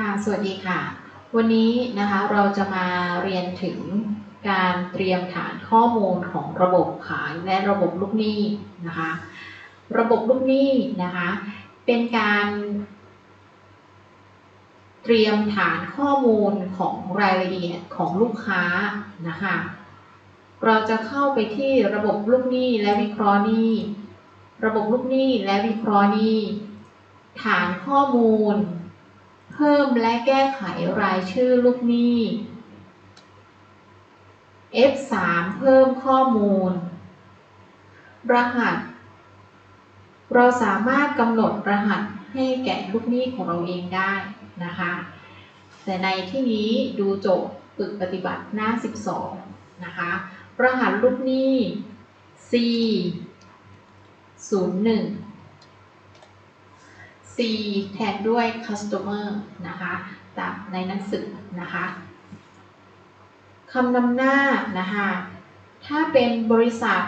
ค่ะ สวัสดีค่ะ วันนี้นะคะเราจะมาเรียนถึงการเตรียมฐานข้อมูลของระบบขายและระบบลูกหนี้นะคะ ระบบลูกหนี้นะคะ เป็นการ เตรียมฐานข้อมูลของรายละเอียดของลูกค้านะคะ เราจะเข้าไปที่ระบบลูกหนี้และวิเคราะห์หนี้ระบบลูกหนี้และวิเคราะห์หนี้ฐานข้อมูล พิ่มและแก้ไขรายชื่อลูกหนี้ F3 เพิ่มข้อมูล รหัส เราสามารถกำหนดรหัสให้แก่ลูกหนี้ของเราเองได้นะคะ แต่ในที่นี้ดูโจทย์ฝึกปฏิบัติหน้า 12 นะคะ รหัสลูกหนี้ C 01 แทนด้วย customer นะคะตามในหนังสือนะคะคำนำหน้านะคะถ้าเป็นบริษัท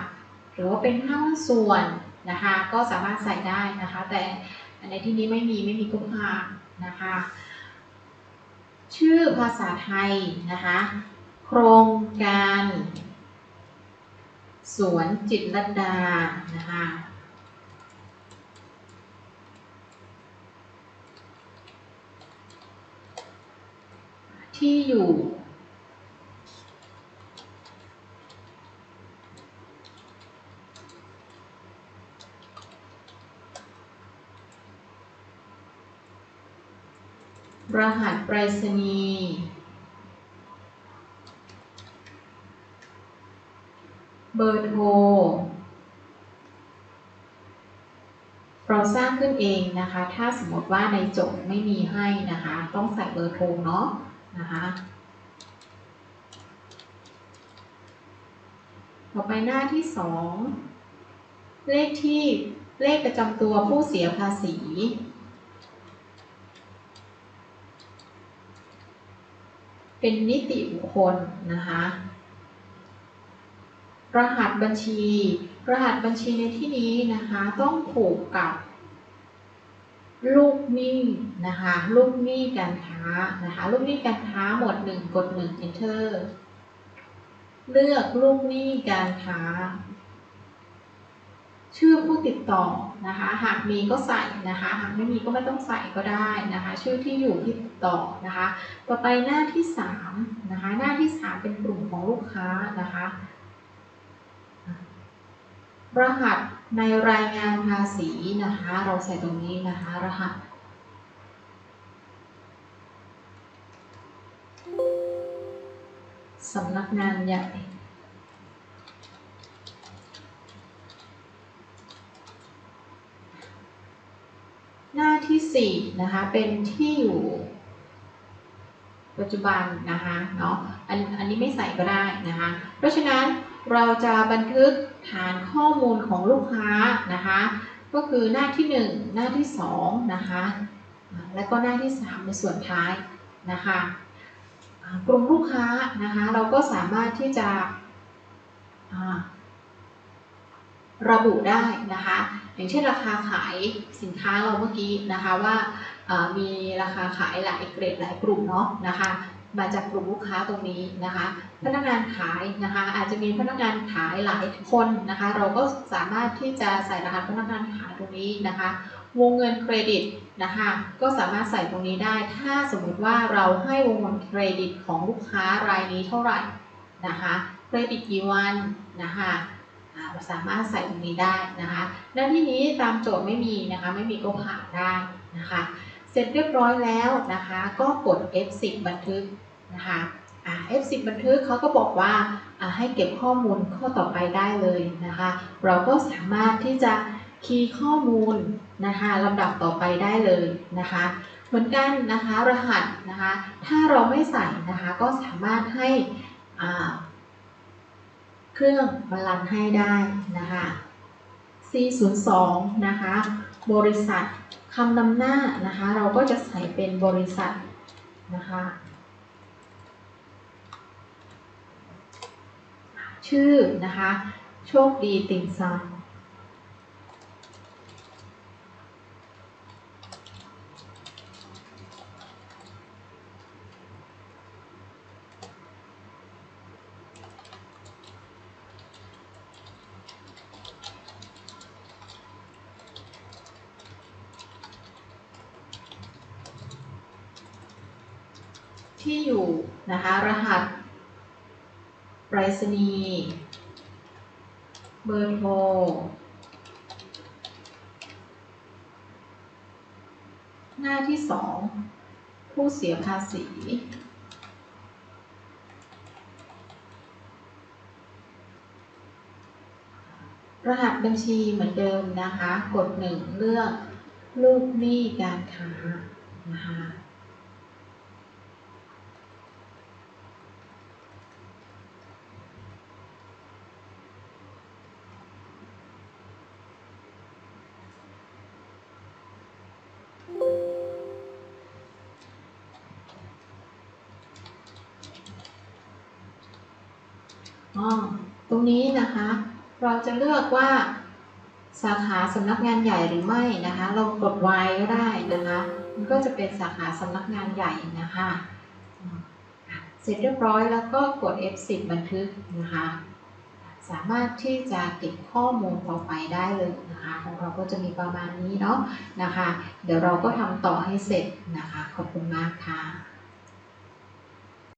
หรือว่าเป็นห้างส่วนนะคะก็สามารถใส่ได้นะคะ แต่ในที่นี้ไม่มีไม่มีก็พานนะคะชื่อภาษาไทยนะคะโครงการ สวนจิตรดานะคะ ที่อยู่ รหัสไปรษณีย์เบอร์โทรเราสร้างขึ้นเองนะคะ ถ้าสมมติว่าในโจทย์ไม่มีให้นะคะ ต้องใส่เบอร์โทรเนาะ นะคะต่อไปหน้าที่สองเลขที่เลขประจำตัวผู้เสียภาษีเป็นนิติบุคคลนะคะ รหัสบัญชี รหัสบัญชีในที่นี้นะคะ ต้องผูกกับ ลูกหนี้นะคะลูกหนี้การค้านะคะลูกหนี้การค้าหมวดหนึ่งกดหนึ่ง enter เลือกลูกหนี้การค้า ชื่อผู้ติดต่อนะคะหากมีก็ใส่นะคะหากไม่มีก็ไม่ต้องใส่ก็ได้นะคะ ชื่อที่อยู่ที่ติดต่อนะคะ ต่อไปหน้าที่สามนะคะหน้าที่สามเป็นกลุ่มของลูกค้านะคะ รหัสในรายงานภาษีนะคะ เราใส่ตรงนี้นะคะ รหัส สำนักงานใหญ่หน้าที่สี่นะคะ เป็นที่อยู่ ปัจจุบันนะคะเนาะอันอันนี้ไม่ใส่ก็ได้นะคะ เพราะฉะนั้น เราจะบันทึกฐานข้อมูลของลูกค้านะคะ ก็คือหน้าที่ 1 หน้าที่2นะคะและก็หน้าที่ 3 ในส่วนท้ายนะคะกลุ่มลูกค้านะคะเราก็สามารถที่จะระบุได้นะคะ อย่างเช่นราคาขายสินค้าเราเมื่อกี้นะคะว่าอ่ามีราคาขายหลายเกรดหลายกลุ่มเนาะนะคะ มาจากกลุ่มลูกค้าตรงนี้นะคะ พนักงานขายนะคะอาจจะมีพนักงานขายหลายคนนะคะ เราก็สามารถที่จะใส่รหัสพนักงานขายตรงนี้นะคะ วงเงินเครดิตนะคะก็สามารถใส่ตรงนี้ได้ ถ้าสมมุติว่าเราให้วงเงินเครดิตของลูกค้ารายนี้เท่าไหร่นะคะเครดิตกี่วันนะคะสามารถใส่ตรงนี้ได้นะคะหน้าที่นี้ตามโจทย์ไม่มีนะคะไม่มีก็ผ่านได้นะคะ เสร็จเรียบร้อยแล้วนะคะ ก็กด F10 บันทึกนะคะอ่า F10 บันทึกเขาก็บอกว่าให้เก็บข้อมูลข้อต่อไปได้เลยนะคะ เราก็สามารถที่จะคีย์ข้อมูลนะคะลำดับต่อไปได้เลยนะคะ เหมือนกันนะคะรหัสนะคะ ถ้าเราไม่ใส่นะคะก็สามารถให้เครื่องมารันให้ได้นะคะ C02 นะคะ บริษัท คำนำหน้านะคะ เราก็จะใส่เป็นบริษัทนะคะ ชื่อนะคะ โชคดีติ่งซำ ที่อยู่นะคะ รหัสไปรษณีย์เบอร์โทรหน้าที่สองผู้เสียภาษี รหัสบัญชีเหมือนเดิมนะคะ กดหนึ่งเลือกลูกหนี้การค้านะคะ ตรงนี้นะคะ เราจะเลือกว่าสาขาสำนักงานใหญ่หรือไม่นะคะ เรากด Y ก็ได้นะคะ มันก็จะเป็นสาขาสำนักงานใหญ่นะคะอืมอะเสร็จเรียบร้อยแล้วก็กด F10 บันทึกนะคะ สามารถที่จะเก็บข้อมูลต่อไปได้เลยนะคะ ของเราก็จะมีประมาณนี้เนาะนะคะ เดี๋ยวเราก็ทำต่อให้เสร็จนะคะ ขอบคุณมากค่ะ